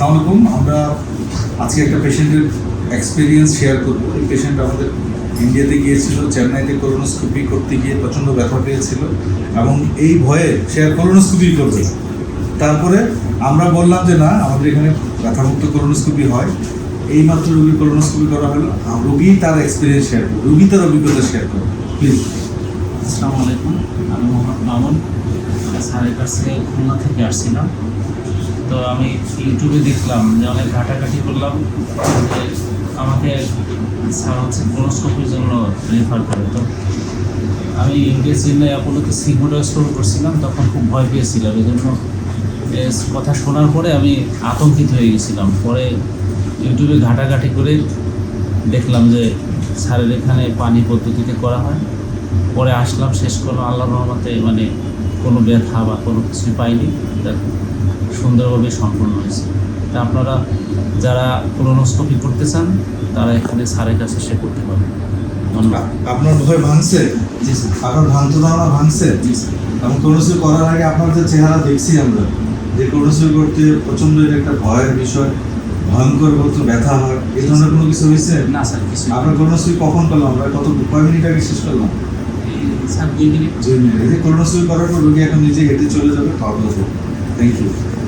আসসালামু আলাইকুম। আমরা আজকে একটা পেশেন্টের এক্সপিরিয়েন্স শেয়ার করব। এই পেশেন্ট আমাদের ইন্ডিয়াতে গিয়েছিল চেন্নাইতে কোলোনোস্কোপি করতে গিয়ে প্রচণ্ড ব্যথা পেয়েছিল এবং এই ভয়ে সে আর কোলোনোস্কোপি করবে তারপরে আমরা বললাম যে, না, আমাদের এখানে ব্যথামুক্ত কোলোনোস্কোপি হয়। এই মাত্র রুগীর কোলোনোস্কোপি করা হলো। রুগী তার এক্সপিরিয়েন্স শেয়ার করবে। রুগী তার অভিজ্ঞতা শেয়ার করবে। প্লিজ আসসালামু আলাইকুম। আমি মোহাম্মদ মামুন। স্যারের কাছে খুলনা থেকে আসছিলাম। তো আমি ইউটিউবে দেখলাম যে অনেক ঘাটাঘাটি করলাম যে আমাকে স্যার হচ্ছে কোনোস্কোপির জন্য রেফার করে। তো আমি ইন্ডিয়া চেন্নাই অ্যাপোলোতে সিগমোডা স্টোর করছিলাম, তখন খুব ভয় পেয়েছিলাম। এই জন্য কথা শোনার পরে আমি আতঙ্কিত হয়ে গেছিলাম। পরে ইউটিউবে ঘাটাঘাটি করে দেখলাম যে স্যারের এখানে পানি পদ্ধতিতে করা হয়। পরে আসলাম শেষ করলাম আল্লাহর রহমতে মানে কোনো ব্যথা বা কোনো কিছুই পাইনি। সুন্দরভাবে সম্পূর্ণ হয়েছে। তা আপনারা যারা কোলোনোস্কোপি করতে চান তারা এখানে স্যারের কাছে সে করতে পারবেন। আপনার ভয় ভাঙছে? আপনার ভ্রান্ত ধারণা ভাঙছে? এবং কোনোসি করার আগে আপনার যে চেহারা দেখছি আমরা যে কোনোসি করতে প্রচণ্ড একটা ভয়ের বিষয় ভয়ঙ্কর কত ব্যথা হয় এই ধরনের কোনো কিছু হয়েছে? না স্যার কিছু আপনার কোনোসি কখন করলাম? আমরা কত কয় মিনিট আগে শেষ করলাম? মিনিট দুই মিনিট এই করার পর রোগী এখন নিজে হেঁটে চলে যাবে তাহলে থ্যাংক ইউ